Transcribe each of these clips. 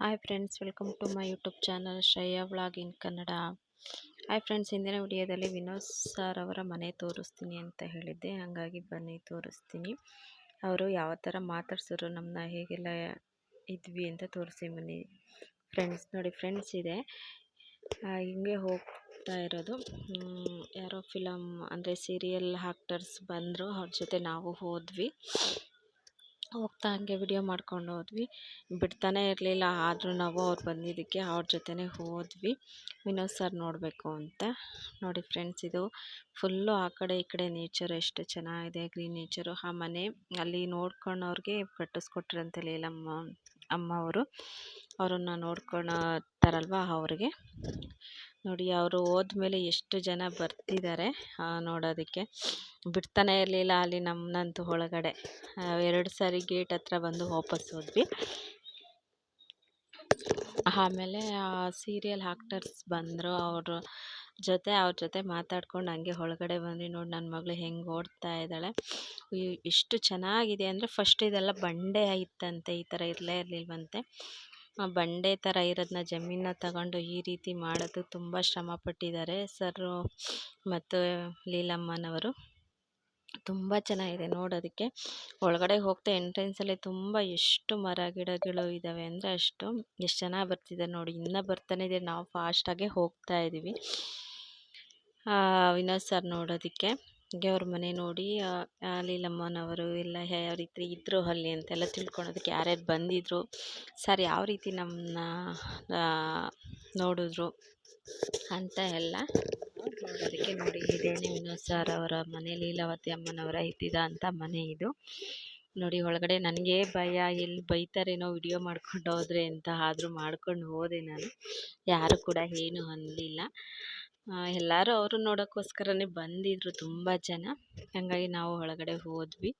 Hi friends welcome to my YouTube channel Shreya vlog in Kannada hi friends ಹಿಂದಿನ ವಿಡಿಯೋದಲ್ಲಿ Vinod sir ಅವರ ಮನೆ ತೋರಿಸ್ತೀನಿ ಅಂತ ಹೇಳಿದ್ದೆ. ಹಾಗಾಗಿ ಬನ್ನಿ, ತೋರಿಸ್ತೀನಿ. ಅವರು ಯಾವ ಥರ ಮಾತಾಡ್ಸೋರು ನಮ್ಮನ್ನ ಹೇಗೆಲ್ಲ ಇದ್ವಿ ಅಂತ ತೋರಿಸಿ ಬನ್ನಿ. ಫ್ರೆಂಡ್ಸ್ ನೋಡಿ ಫ್ರೆಂಡ್ಸ್ ಇದೆ. ಹಿಂಗೆ ಹೋಗ್ತಾ ಇರೋದು. ಯಾರೋ ಫಿಲಮ್ ಅಂದರೆ ಸೀರಿಯಲ್ ಆ್ಯಕ್ಟರ್ಸ್ ಬಂದರು, ಅವ್ರ ಜೊತೆ ನಾವು ಹೋದ್ವಿ. ಹೋಗ್ತಾ ಹಂಗೆ ವಿಡಿಯೋ ಮಾಡ್ಕೊಂಡು ಹೋದ್ವಿ. ಬಿಡ್ತಾನೆ ಇರಲಿಲ್ಲ, ಆದರೂ ನಾವು ಅವ್ರು ಬಂದಿದ್ದಕ್ಕೆ ಅವ್ರ ಜೊತೆನೇ ಹೋದ್ವಿ. ವಿನೋದ್ ಸರ್ ನೋಡಬೇಕು ಅಂತ. ನೋಡಿ ಫ್ರೆಂಡ್ಸ್, ಇದು ಫುಲ್ಲು ಆ ಕಡೆ ಈ ಕಡೆ ನೇಚರ್ ಎಷ್ಟು ಚೆನ್ನಾಗಿದೆ, ಗ್ರೀನ್ ನೇಚರು. ಆ ಮನೆ ಅಲ್ಲಿ ನೋಡ್ಕೊಂಡವ್ರಿಗೆ ಕಟ್ಟಿಸ್ಕೊಟ್ರಂತೆ ಲೀಲಮ್ಮ. ಅಮ್ಮ ಅವರು. ಅವರನ್ನು ನೋಡ್ಕೊಳತ್ತಾರಲ್ವ ಅವ್ರಿಗೆ? ನೋಡಿ, ಅವರು ಹೋದ್ಮೇಲೆ ಎಷ್ಟು ಜನ ಬರ್ತಿದ್ದಾರೆ ನೋಡೋದಕ್ಕೆ. ಬಿಡ್ತಾನೆ ಇರಲಿಲ್ಲ ಅಲ್ಲಿ ನಮ್ಮನ್ನಂತೂ ಒಳಗಡೆ. ಎರಡು ಸಾರಿ ಗೇಟ್ ಹತ್ರ ಬಂದು ವಾಪಸ್ ಹೋದ್ವಿ. ಆಮೇಲೆ ಆ ಸೀರಿಯಲ್ ಆ್ಯಕ್ಟರ್ಸ್ ಬಂದರು, ಅವ್ರ ಜೊತೆ ಅವ್ರ ಜೊತೆ ಮಾತಾಡ್ಕೊಂಡು ಹಂಗೆ ಒಳಗಡೆ ಬಂದ್ವಿ ನೋಡಿ ನನ್ನ ಮಗಳು ಹೆಂಗೆ ಓಡ್ತಾ ಇದ್ದಾಳೆ. ಎಷ್ಟು ಚೆನ್ನಾಗಿದೆ ಅಂದರೆ ಫಸ್ಟ್ ಇದೆಲ್ಲ ಬಂಡೆ ಇತ್ತಂತೆ ಈ ಥರ ಇರಲೇ ಇರಲಿಲ್ವಂತೆ. ಬಂಡೆ ಥರ ಇರೋದನ್ನ ಜಮೀನ ತಗೊಂಡು ಈ ರೀತಿ ಮಾಡೋದು ತುಂಬ ಶ್ರಮ ಪಟ್ಟಿದ್ದಾರೆ ಸರ್ ಮತ್ತು ಲೀಲಮ್ಮನವರು. ತುಂಬ ಚೆನ್ನಾಗಿದೆ ನೋಡೋದಕ್ಕೆ ಒಳಗಡೆ ಹೋಗ್ತಾ ಎಂಟ್ರೆನ್ಸಲ್ಲಿ ತುಂಬ ಎಷ್ಟು ಮರ ಗಿಡಗಳು ಇದ್ದಾವೆ ಅಂದರೆ ಅಷ್ಟು, ಎಷ್ಟು ಚೆನ್ನಾಗಿ ಬರ್ತಿದೆ ನೋಡಿ, ಇನ್ನೂ ಬರ್ತಾನೆ ಇದೆ ನಾವು ಫಾಸ್ಟಾಗೆ ಹೋಗ್ತಾ ಇದ್ದೀವಿ ವಿನೋದ್ ಸರ್ ನೋಡೋದಕ್ಕೆ, ಹಾಗೆ ಅವ್ರ ಮನೆ ನೋಡಿ ಲೀಲಮ್ಮನವರು ಎಲ್ಲ ಯಾವ ರೀತಿ ಇದ್ದರು ಅಲ್ಲಿ ಅಂತೆಲ್ಲ ತಿಳ್ಕೊಳೋದಕ್ಕೆ ಯಾರ್ಯಾರು ಬಂದಿದ್ರು, ಸರ್ ಯಾವ ರೀತಿ ನಮ್ಮನ್ನ ನೋಡಿದ್ರು ಅಂತ ಎಲ್ಲ ನೋಡೋದಕ್ಕೆ ನೋಡಿ ಇದೇನೆ ವಿನೋದ್ ಸರ್ ಅವರ ಮನೆ, ಲೀಲಾವತಿ ಅಮ್ಮನವರ ಇದ್ದಿದ ಅಂತ ಮನೆ ಇದು. ನೋಡಿ ಒಳಗಡೆ ನನಗೆ ಭಯ, ಎಲ್ಲಿ ಬೈತಾರೇನೋ ವಿಡಿಯೋ ಮಾಡ್ಕೊಂಡು ಹೋದ್ರೆ ಅಂತ ಆದರೂ ಮಾಡ್ಕೊಂಡು ಹೋದೆ ನಾನು. ಯಾರು ಕೂಡ ಏನು ಅನ್ನಲಿಲ್ಲ ಎಲ್ಲರೂ ಅವರು ನೋಡೋಕ್ಕೋಸ್ಕರನೇ ಬಂದಿದ್ರು ತುಂಬ ಜನ. ಹಾಗಾಗಿ ನಾವು ಒಳಗಡೆ ಹೋದ್ವಿ.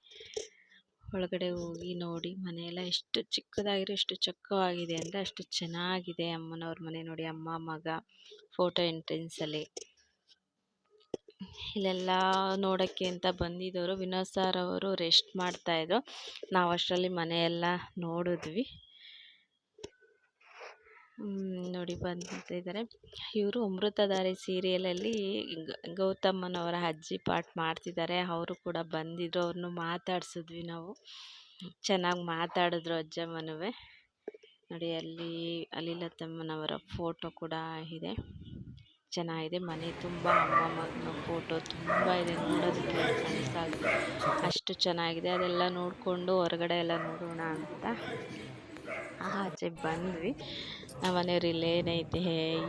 ಒಳಗಡೆ ಹೋಗಿ ನೋಡಿ, ಮನೆಯೆಲ್ಲ ಎಷ್ಟು ಚಿಕ್ಕದಾಗಿರೋ ಎಷ್ಟು ಚೊಕ್ಕವಾಗಿದೆ ಅಂದರೆ ಅಷ್ಟು ಚೆನ್ನಾಗಿದೆ ಅಮ್ಮನವ್ರ ಮನೆ ನೋಡಿ, ಅಮ್ಮ, ಮಗ ಫೋಟೋ ಎಂಟ್ರೆನ್ಸಲ್ಲಿ ಇಲ್ಲೆಲ್ಲ ನೋಡೋಕ್ಕೆ ಅಂತ ಬಂದಿದ್ದವರು, ವಿನೋದ್ ಸರ್ ಅವರು ರೆಸ್ಟ್ ಮಾಡ್ತಾಯಿದ್ರು ನಾವು ಅಷ್ಟರಲ್ಲಿ ಮನೆಯೆಲ್ಲ ನೋಡಿದ್ವಿ. ನೋಡಿ ಬಂದಿದ್ದಾರೆ ಇವರು ಅಮೃತಧಾರೆ ಸೀರಿಯಲಲ್ಲಿ ಗೌತಮ್ಮನವರ ಅಜ್ಜಿ ಪಾಠ ಮಾಡ್ತಿದ್ದಾರೆ ಅವರು ಕೂಡ ಬಂದಿದ್ದರು ಅವ್ರನ್ನೂ ಮಾತಾಡಿಸಿದ್ವಿ ನಾವು. ಚೆನ್ನಾಗಿ ಮಾತಾಡಿದ್ರು ಅಜ್ಜಮ್ಮನವೇ. ನೋಡಿ, ಅಲ್ಲಿ ಅಲಿಲತಮ್ಮನವರ ಫೋಟೋ ಕೂಡ ಇದೆ. ಚೆನ್ನಾಗಿದೆ. ಮನೆ ತುಂಬ ಅಮ್ಮ ಮಗನ ಫೋಟೋ ತುಂಬ ಇದೆ. ನೋಡೋದಕ್ಕೆ ಚೆನ್ನಾಗಿ ಅಷ್ಟು ಚೆನ್ನಾಗಿದೆ. ಅದೆಲ್ಲ ನೋಡಿಕೊಂಡು ಹೊರಗಡೆ ಎಲ್ಲ ನೋಡೋಣ ಅಂತ. ಆಚೆ ಬಂದ್ವಿ. ನಮ್ಮ ಮನೆಯವ್ರು ಇಲ್ಲೇನೈತೆ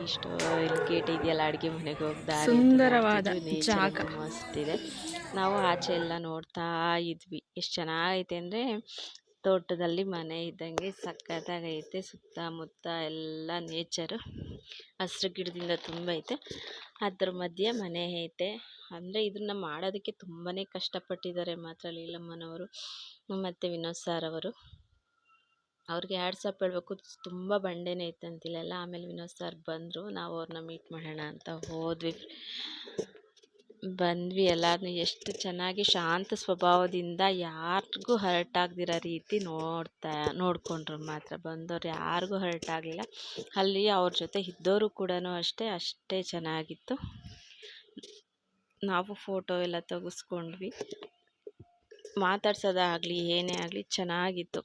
ಇಷ್ಟು ಇಲ್ಲಿ ಗೇಟ್ ಇದೆಯಲ್ಲ ಅಡುಗೆ ಮನೆಗೆ ಹೋಗ್ತಾ ಸುಂದರವಾದ ಜಾಗ. ಮಸ್ತ್ ಇದೆ. ನಾವು ಆಚೆ ಎಲ್ಲ ನೋಡ್ತಾ ಇದ್ವಿ. ಎಷ್ಟು ಚೆನ್ನಾಗೈತೆ ಅಂದರೆ ತೋಟದಲ್ಲಿ ಮನೆ ಇದ್ದಂಗೆ ಸಕ್ಕತ್ತಾಗೈತೆ. ಸುತ್ತಮುತ್ತ ಎಲ್ಲ ನೇಚರು ಹಸಿರು ಗಿಡದಿಂದ ತುಂಬ ಐತೆ. ಅದ್ರ ಮಧ್ಯೆ ಮನೆ ಐತೆ. ಅಂದರೆ ಇದನ್ನು ಮಾಡೋದಕ್ಕೆ ತುಂಬಾ ಕಷ್ಟಪಟ್ಟಿದ್ದಾರೆ ಮಾತ್ರ ಲೀಲಮ್ಮನವರು. ಮತ್ತು ವಿನೋದ್ ಸರ್ ಅವರು. ಅವ್ರಿಗೆ ಹ್ಯಾಟ್ಸಪ್ ಹೇಳಬೇಕು. ತುಂಬ ಬಂಡೆನೇ ಇತ್ತಂತಿಲ್ಲೆಲ್ಲ ಆಮೇಲೆ ವಿನೋದ್ ಸರ್ ಬಂದರು. ನಾವು ಅವ್ರನ್ನ ಮೀಟ್ ಮಾಡೋಣ ಅಂತ ಹೋದ್ವಿ. ಬಂದ್ವಿ ಎಲ್ಲಾರನ್ನೂ ಎಷ್ಟು ಚೆನ್ನಾಗಿ ಶಾಂತ ಸ್ವಭಾವದಿಂದ ಯಾರಿಗೂ ಹರ್ಟ್ ಆಗದಿರೋ ರೀತಿ ನೋಡ್ತಾ, ನೋಡಿಕೊಂಡ್ರು ಮಾತ್ರ. ಬಂದವ್ರು ಯಾರಿಗೂ ಹರ್ಟ್ ಆಗಲಿಲ್ಲ. ಅಲ್ಲಿ ಅವ್ರ ಜೊತೆ ಇದ್ದವರು ಕೂಡ ಅಷ್ಟೇ ಅಷ್ಟೇ ಚೆನ್ನಾಗಿತ್ತು. ನಾವು ಫೋಟೋ ಎಲ್ಲ ತೆಗೆಸ್ಕೊಂಡ್ವಿ. ಮಾತಾಡ್ಸೋದಾಗಲಿ, ಏನೇ ಆಗಲಿ ಚೆನ್ನಾಗಿತ್ತು.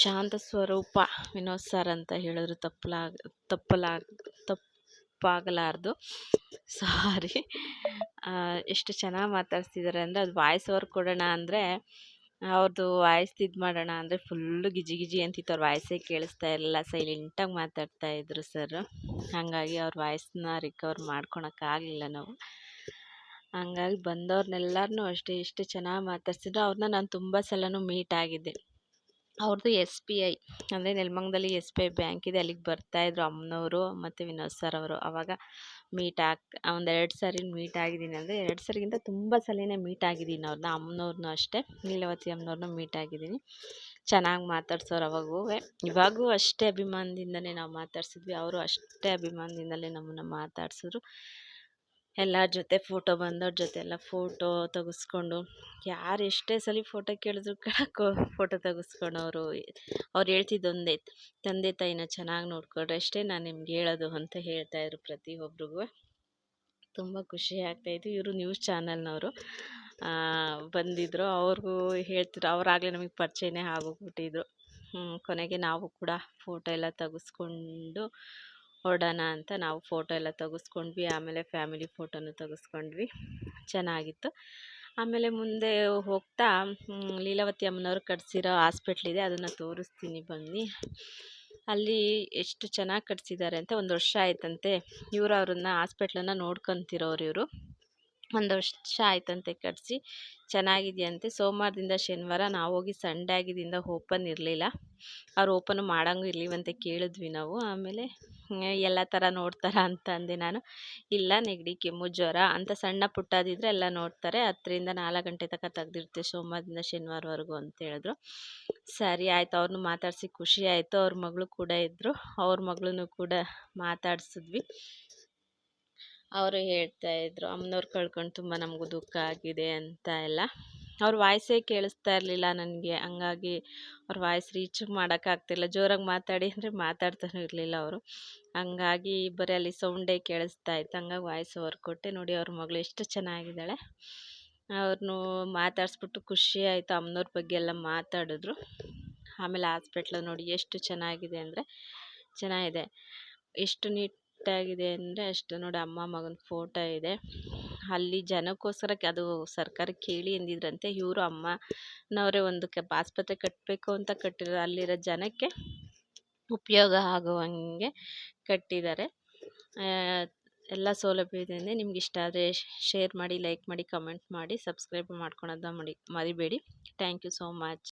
ಶಾಂತ ಸ್ವರೂಪ ವಿನೋದ್ ಸರ್ ಅಂತ ಹೇಳಿದ್ರು ತಪ್ಪಲಾಗ ತಪ್ಪಲಾಗ, ತಪ್ಪಾಗಲಾರ್ದು. ಸಾರಿ ಎಷ್ಟು ಚೆನ್ನಾಗಿ ಮಾತಾಡ್ತಿದ್ದಾರೆ ಅಂದರೆ ಅದು ವಾಯ್ಸ್ ಓವರ್ ಕೊಡೋಣ ಅಂದರೆ ಅವ್ರದ್ದು ವಾಯ್ಸ್ ಇದು ಮಾಡೋಣ ಅಂದರೆ ಫುಲ್ಲು ಗಿಜಿ ಗಿಜಿ ಅಂತಿತ್ತು ಅವ್ರ ವಾಯ್ಸೇ ಕೇಳಿಸ್ತಾ ಇರಲಿಲ್ಲ, ಸೈಲೆಂಟಾಗಿ ಮಾತಾಡ್ತಾ ಇದ್ರು ಸರ್. ಹಾಗಾಗಿ ಅವ್ರ ವಾಯ್ಸ್ನ ರಿಕವರ್ ಮಾಡ್ಕೊಳಕ್ಕಾಗಲಿಲ್ಲ ನಾವು. ಹಂಗಾಗಿ ಬಂದವ್ರನ್ನೆಲ್ಲರನ್ನೂ ಅಷ್ಟೇ ಎಷ್ಟು ಚೆನ್ನಾಗಿ ಮಾತಾಡ್ಸಿದ್ರು. ಅವ್ರನ್ನ ನಾನು ತುಂಬ ಸಲನೂ ಮೀಟ್ ಆಗಿದ್ದೆ. ಅವ್ರದ್ದು ಎಸ್ ಬಿ ಐ ಅಂದರೆ ನೆಲಮಂಗಲದಲ್ಲಿ ಎಸ್ ಬಿ ಐ ಬ್ಯಾಂಕ್ ಇದೆ. ಅಲ್ಲಿಗೆ ಬರ್ತಾಯಿದ್ರು ಅಮ್ಮನವರು ಮತ್ತು ವಿನೋದ್ ಸರ್ ಅವರು. ಆವಾಗ ಮೀಟ್ ಆಗ್ ಒಂದೆರಡು ಸಾರಿ ಮೀಟ್ ಆಗಿದ್ದೀನಿ ಅಂದರೆ ಎರಡು ಸರಿಗಿಂತ ತುಂಬ ಸಲನೇ ಮೀಟ್ ಆಗಿದ್ದೀನಿ ಅವ್ರನ್ನ ಅಮ್ಮನವ್ರನ್ನೂ ಅಷ್ಟೇ, ಲೀಲಾವತಿ ಅಮ್ಮನವ್ರನ್ನೂ ಮೀಟ್ ಆಗಿದ್ದೀನಿ. ಚೆನ್ನಾಗಿ ಮಾತಾಡ್ಸೋರು ಅವಾಗೂ ಇವಾಗೂ ಅಷ್ಟೇ ಅಭಿಮಾನದಿಂದಲೇ ನಾವು ಮಾತಾಡ್ಸಿದ್ವಿ. ಅವರು ಅಷ್ಟೇ ಅಭಿಮಾನದಿಂದಲೇ ನಮ್ಮನ್ನು ಮಾತಾಡ್ಸಿದ್ರು. ಎಲ್ಲರ ಜೊತೆ ಫೋಟೋ ಬಂದವ್ರ ಜೊತೆ ಎಲ್ಲ ಫೋಟೋ ತೆಗೆಸ್ಕೊಂಡು, ಯಾರು ಎಷ್ಟೇ ಸಲ ಫೋಟೋ ಕೇಳಿದ್ರು ಕೂಡ ಫೋಟೋ ತೆಗೆಸ್ಕೊಳೋರು ಅವ್ರು ಹೇಳ್ತಿದ್ದೊಂದೇ ತಂದೆ ತಾಯಿನ ಚೆನ್ನಾಗಿ ನೋಡ್ಕೊಂಡ್ರೆ ಅಷ್ಟೇ ನಾನು ನಿಮ್ಗೆ ಹೇಳೋದು ಅಂತ ಹೇಳ್ತಾಯಿದ್ರು ಪ್ರತಿಯೊಬ್ರಿಗೂ. ತುಂಬ ಖುಷಿ ಆಗ್ತಾಯಿತ್ತು ಇವರು ನ್ಯೂಸ್ ಚಾನಲ್ನವರು. ಬಂದಿದ್ದರು ಅವ್ರಿಗೂ ಹೇಳ್ತಿದ್ರು. ಅವರಾಗಲೇ ನಮಗೆ ಪರಿಚಯನೇ ಆಗೋಗ್ಬಿಟ್ಟಿದ್ರು. ಕೊನೆಗೆ ನಾವು ಕೂಡ ಫೋಟೋ ಎಲ್ಲ ತೆಗೆಸ್ಕೊಂಡು ಹೊರಡೋಣ ಅಂತ ನಾವು ಫೋಟೋ ಎಲ್ಲ ತೆಗೆಸ್ಕೊಂಡ್ವಿ. ಆಮೇಲೆ ಫ್ಯಾಮಿಲಿ ಫೋಟೋನು ತೆಗೆಸ್ಕೊಂಡ್ವಿ. ಚೆನ್ನಾಗಿತ್ತು. ಆಮೇಲೆ ಮುಂದೆ ಹೋಗ್ತಾ ಲೀಲಾವತಿ ಅಮ್ಮನವ್ರು ಕಟ್ಸಿರೋ ಹಾಸ್ಪಿಟ್ಲಿದೆ. ಅದನ್ನು ತೋರಿಸ್ತೀನಿ ಬನ್ನಿ. ಅಲ್ಲಿ ಎಷ್ಟು ಚೆನ್ನಾಗಿ ಕಟ್ಸಿದ್ದಾರೆ ಅಂತ ಒಂದು ವರ್ಷ ಆಯ್ತಂತೆ. ಇವರು ಅವ್ರನ್ನ ಹಾಸ್ಪಿಟ್ಲನ್ನು ನೋಡ್ಕೊತಿರೋರು ಇವರು. ಒಂದು ವರ್ಷ ಆಯ್ತಂತೆ ಕಟ್ಸಿ. ಚೆನ್ನಾಗಿದೆಯಂತೆ. ಸೋಮವಾರದಿಂದ ಶನಿವಾರ ನಾವು ಹೋಗಿ ಸಂಡೇ ಆಗಿದ್ದರಿಂದ ಓಪನ್ ಇರಲಿಲ್ಲ. ಅವ್ರು ಓಪನ್ ಮಾಡಂಗೂ ಇರ್ಲಿವಂತೆ ಕೇಳಿದ್ವಿ ನಾವು. ಆಮೇಲೆ ಎಲ್ಲ ಥರ ನೋಡ್ತಾರ ಅಂತ ಅಂದೆ ನಾನು. ಇಲ್ಲ, ನೆಗಡಿ, ಕೆಮ್ಮು, ಜ್ವರ ಅಂತ ಸಣ್ಣ ಪುಟ್ಟದಿದ್ರೆ ಎಲ್ಲ ನೋಡ್ತಾರೆ. ಹತ್ತರಿಂದ ನಾಲ್ಕು ಗಂಟೆ ತನಕ ತೆಗ್ದಿರ್ತೀವಿ ಸೋಮವಾರದಿಂದ ಶನಿವಾರವರೆಗೂ ಅಂತ ಹೇಳಿದ್ರು. ಸರಿ, ಆಯಿತು. ಅವ್ರನ್ನೂ ಮಾತಾಡಿಸಿ ಖುಷಿ ಆಯಿತು. ಅವ್ರ ಮಗಳು ಕೂಡ ಇದ್ದರು ಅವ್ರ ಮಗಳನ್ನೂ ಕೂಡ ಮಾತಾಡಿಸಿದ್ವಿ. ಅವರು ಹೇಳ್ತಾ ಇದ್ರು, ಅಮ್ಮನವ್ರು ಕಳ್ಕೊಂಡು ತುಂಬ ನಮಗೂ ದುಃಖ ಆಗಿದೆ ಅಂತ ಎಲ್ಲ. ಅವ್ರ ವಾಯ್ಸೇ ಕೇಳಿಸ್ತಾ ಇರಲಿಲ್ಲ ನನಗೆ. ಹಂಗಾಗಿ ಅವ್ರ ವಾಯ್ಸ್ ರೀಚ್ ಮಾಡೋಕ್ಕಾಗ್ತಿಲ್ಲ ಜೋರಾಗಿ ಮಾತಾಡಿ ಅಂದರೆ ಮಾತಾಡ್ತಾನೂ ಇರಲಿಲ್ಲ ಅವರು. ಹಂಗಾಗಿ ಬರೀ ಅಲ್ಲಿ ಸೌಂಡೇ ಕೇಳಿಸ್ತಾ ಇತ್ತು. ಹಂಗಾಗಿ ವಾಯ್ಸ್ ಓವರ್ ಕೊಟ್ಟೆ ನೋಡಿ ಅವ್ರ ಮಗಳು ಎಷ್ಟು ಚೆನ್ನಾಗಿದ್ದಾಳೆ. ಅವ್ರನ್ನೂ ಮಾತಾಡಿಸ್ಬಿಟ್ಟು ಖುಷಿ ಆಯಿತು. ಅಮ್ಮನವ್ರ ಬಗ್ಗೆ ಎಲ್ಲ ಮಾತಾಡಿದ್ರು. ಆಮೇಲೆ ಹಾಸ್ಪಿಟ್ಲ್ ನೋಡಿ ಎಷ್ಟು ಚೆನ್ನಾಗಿದೆ ಅಂದರೆ ಚೆನ್ನಾಗಿದೆ. ಎಷ್ಟು ನೀಟ್ ಆಗಿದೆ ಅಂದರೆ ಅಷ್ಟು. ನೋಡಿ ಅಮ್ಮ ಮಗನ ಫೋಟೋ ಇದೆ. ಅಲ್ಲಿ ಜನಕ್ಕೋಸ್ಕರ ಅದು ಸರ್ಕಾರ ಕೇಳಿ ಎಂದಿದ್ರಂತೆ, ಇವರು ಅಮ್ಮನವರೇ ಒಂದು ಕೆ ಆಸ್ಪತ್ರೆ ಕಟ್ಟಬೇಕು ಅಂತ ಕಟ್ಟಿರೋ ಅಲ್ಲಿರೋ ಜನಕ್ಕೆ ಉಪಯೋಗ ಆಗುವಂಗೆ ಕಟ್ಟಿದ್ದಾರೆ. ಎಲ್ಲ ಸೌಲಭ್ಯ ಇದೆ ನಿಮ್ಗೆ ಇಷ್ಟ ಆದರೆ ಶೇರ್ ಮಾಡಿ, ಲೈಕ್ ಮಾಡಿ, ಕಮೆಂಟ್ ಮಾಡಿ, ಸಬ್ಸ್ಕ್ರೈಬ್ ಮಾಡ್ಕೊಳೋದ ಮಡಿ, ಮರಿಬೇಡಿ. Thank you so much.